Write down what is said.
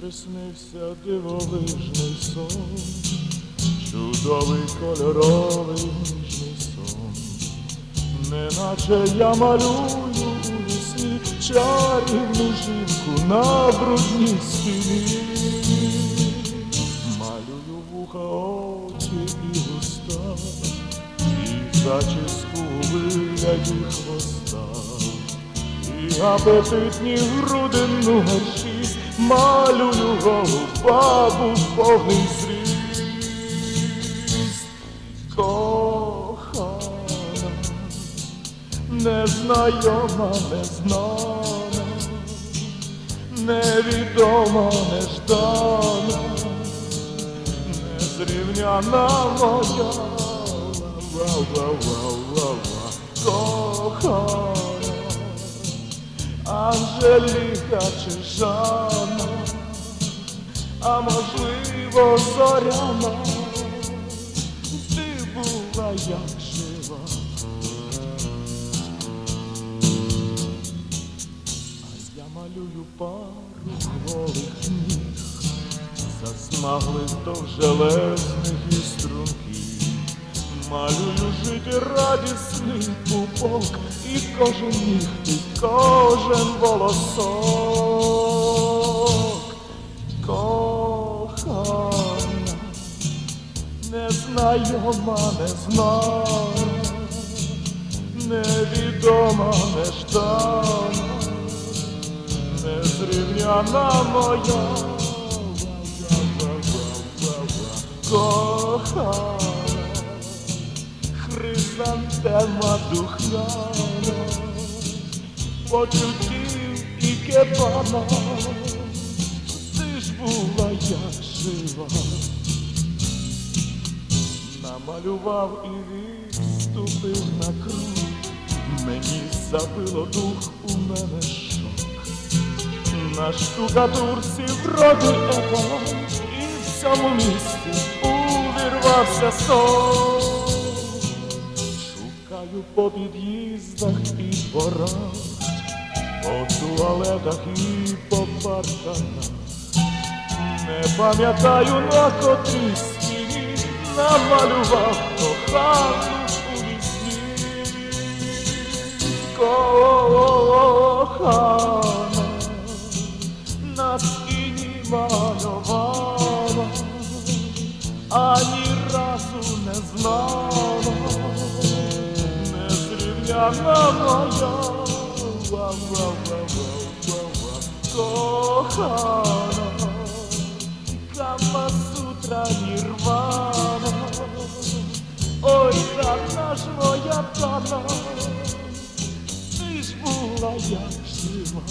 Приснився дивовижний сон, чудовий кольоровий ніжний сон, неначе я малюю у вісні чарівну жінку на брудній спині, малюю вуха, очі і уста, і зачіску вигляді хвоста. І апетитні груди нугаші малюю голу бабу в повний зріст. Незнайома, незнана, невідома, неждана, незрівняна моя, ла-ла-ла-ла-ла, кохана. Анжеліка чи Жанна, а можливо зоряна, ти була як жива. Пару голих ніг, засмаглих довжелезних і струнких. Малюю жити радісний пупок, і кожен нігтик, і кожен волосок. Кохана, незнайома, незнана, невідома, неждана, незрівняна моя. Кохана, хризантема духляна, почуттів і кепана, ти ж була як жива, намалював і відступив на крок, мені забило дух, у мене. На штукатурці вроді еталон, і в цьому місці увірвався сон. Шукаю по під'їздах і дворах, по туалетах і по парканах. Не пам'ятаю на котрій стіні намалював кохану нас і ні малювала, ані разу не знала, незрівняна моя, ва-ва-ва-ва-ва-ва, кохана, Кама-сутра нірвана, ой, рана ж моя пана, ти ж була як жива.